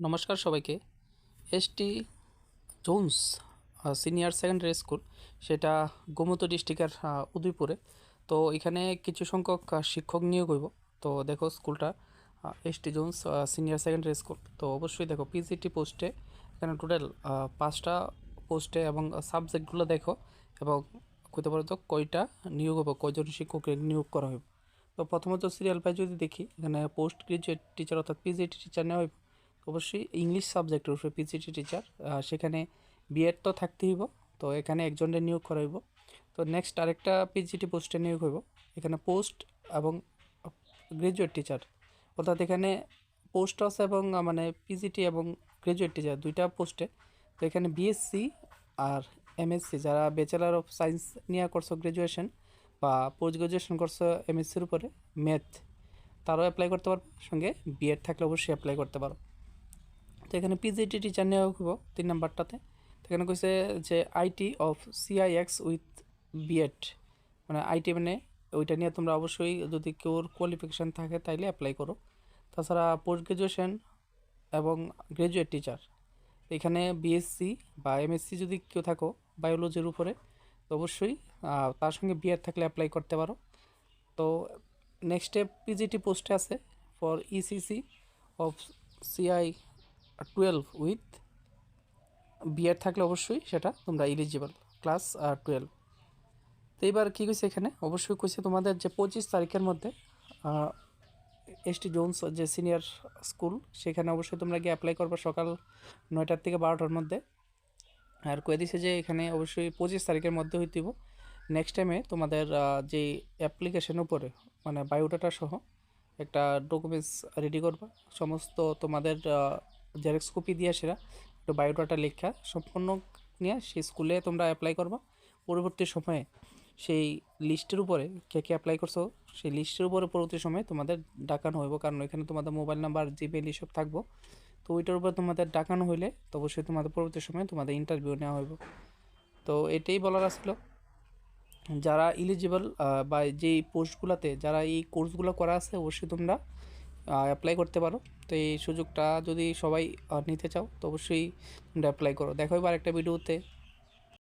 নমস্কার সবাইকে। S T Jones senior secondary school, সেটা গোমতো ডিস্ট্রিক্টের উদয়পুরে। তো এখানে কিছু সংখ্যক শিক্ষক নিয়োগ হইব। তো দেখো স্কুলটা S T Jones senior secondary school. তো অবশ্যই দেখো পিজিটি পোস্টে, এখানে টোটাল পাঁচটা পোস্টে এবং সাবজেক্টগুলো দেখো এবং কইতে পারো তো কয়টা নিয়োগ হবে কয়জন শিক্ষককে নিয়োগ করা হবে তো প্রথমত সিরিয়াল পাই যদি দেখি, এখানে পোস্ট গ্রাজুয়েট টিচার অর্থাৎ পিজিটি টিচার নেওয়া হইব। অবশ্যই ইংলিশ সাবজেক্টের উপরে পিজিটি টিচার সেখানে বিএড তো থাকতেই হইব, তো এখানে একজনের নিয়োগ করা হইব। তো নেক্সট আরেকটা পিজিটি পোস্টে নিয়োগ হইব, এখানে পোস্ট এবং গ্রাজুয়েট টিচার অর্থাৎ এখানে পোস্ট আছে এবং মানে পিজিটি এবং গ্রাজুয়েট টিচার দুইটা পোস্টে তো এখানে বিএসসি আর এমএসসি যারা ব্যাচেলার অফ সায়েন্স নিয়ে করছ গ্রাজুয়েশন বা পোস্ট গ্রাজুয়েশন করছ এমএসসির উপরে ম্যাথ তারাও অ্যাপ্লাই করতে পারবে, সঙ্গে বিএড থাকলে অবশ্যই অ্যাপ্লাই করতে পারো। তো এখানে পিজিটি টিচার নেওয়া হইব তিন নাম্বারটাতে। তো এখানে কইছে যে IT of CIX with BEd মানে আইটি মানে ওইটা নিয়ে তোমরা অবশ্যই যদি কেউর কোয়ালিফিকেশান থাকে তাইলে অ্যাপ্লাই করো। তাছাড়া পোস্ট গ্রাজুয়েশন এবং গ্রাজুয়েট টিচার এখানে বিএসসি বা এমএসসি যদি কেউ থাকো বায়োলজির উপরে, তো অবশ্যই তার সঙ্গে বিএড থাকলে অ্যাপ্লাই করতে পারো। তো নেক্সটে পিজিটি পোস্টে আছে for ECC of CI twelve with BEd থাকলে অবশ্যই সেটা তোমরা ইলিজিবল ক্লাস টুয়েলভ তো এবার কী কইছে এখানে? অবশ্যই কইছে তোমাদের যে পঁচিশ তারিখের মধ্যে এসটি জোনস যে সিনিয়র স্কুল সেখানে অবশ্যই তোমরা গিয়ে অ্যাপ্লাই করবে সকাল নয়টার থেকে বারোটার মধ্যে। আর কয়ে দিছে যে এখানে অবশ্যই পঁচিশ তারিখের মধ্যে হইতেইব নেক্সট টাইমে তোমাদের যে অ্যাপ্লিকেশন উপরে মানে বায়োডাটা সহ একটা ডকুমেন্টস রেডি করবা। সমস্ত তোমাদের জেরক্স কপি দিয়ে সেরা, একটু বায়োডাটা লেখা সম্পূর্ণ নিয়ে সেই স্কুলে তোমরা অ্যাপ্লাই করবা। পরবর্তী সময়ে সেই লিস্টের উপরে কে কে অ্যাপ্লাই করছ, সেই লিস্টের উপরে পরবর্তী সময়ে তোমাদের ডাকানো হইব। কারণ এখানে তোমাদের মোবাইল নাম্বার জিমেল এসব থাকব। তো ওইটার উপর তোমাদের ডাকানো হইলে তো অবশ্যই তোমাদের পরবর্তী সময়ে তোমাদের ইন্টারভিউ নেওয়া হইব। তো এটাই বলার আসলো যারা ইলিজিবল বা যেই পোস্টগুলোতে যারা এই কোর্সগুলো করা আছে, অবশ্যই তোমরা অ্যাপ্লাই করতে পারো। তো এই সুযোগটা যদি সবাই নিতে চাও, তো অবশ্যই অ্যাপ্লাই করো। দেখো এবার একটা ভিডিওতে